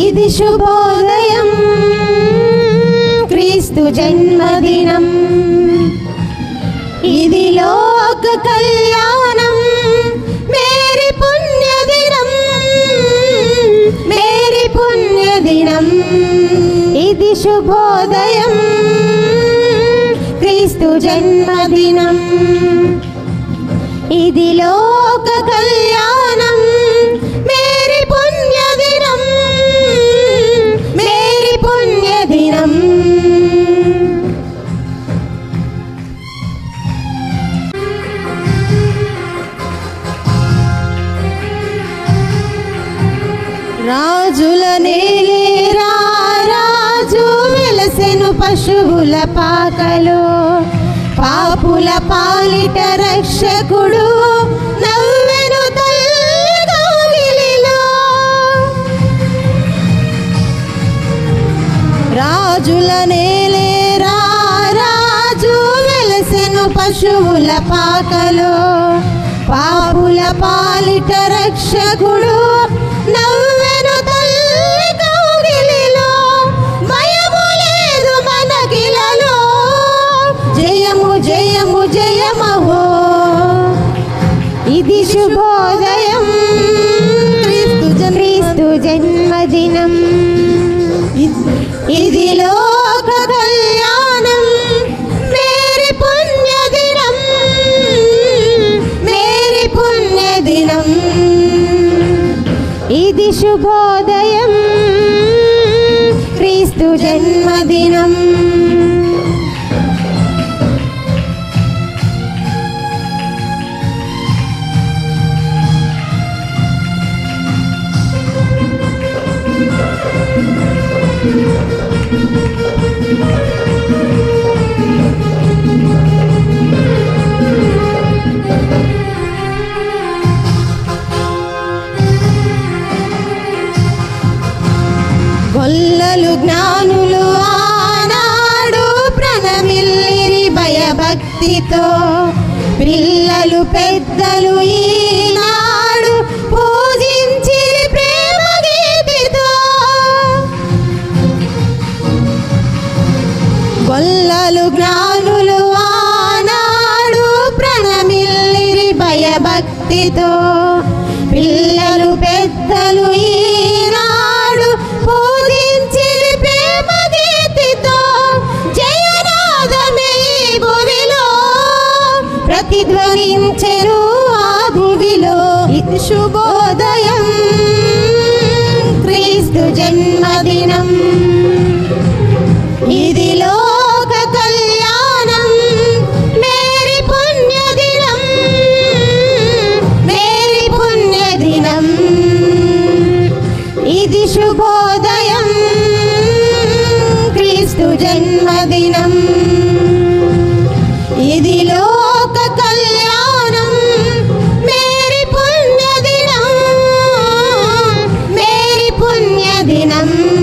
ഇത് ശുഭോദയം ക്രിസ്തു ജന്മദിനം ഇത് ലോക കല്യാണം മേരി പുണ്യദിനം മേരി പുണ്യദിനം ഇത് ശുഭോദയം ക്രിസ്തു ജന്മദിനം ഇത് ലോക കല്യാണം రాజుల నేలే రాజు వెలసెను పశువుల పాకలు పాపుల పాలిట రక్షకుడు రాజుల నేలే రాజు వెలసెను పశువుల పాకలు పాపుల పాలిట రక్షకుడు నవ్వు ഇതി ശുഭോദയം ക്രിസ്തു ക്രിസ്തു ജന്മദിനം ഇതിലോക കല്യാണം മേരി പുണ്യദിനം മേരി പുണ്യദിനം ഇതി ശുഭോദയം ക്രിസ്തു ജന്മദിനം జ్ఞానులు ఆనాడు భయభక్తితో పిల్లలు పెద్దలు ఈ పొల్లలు జ్ఞానులు ఆనాడు ప్రణమిల్లిరి భయభక్తితో పిల్లలు పెద్దలు ఈ ശുഭോദയം ക്രിസ്തു ജന്മദിനം ഇതിലോ ദിനം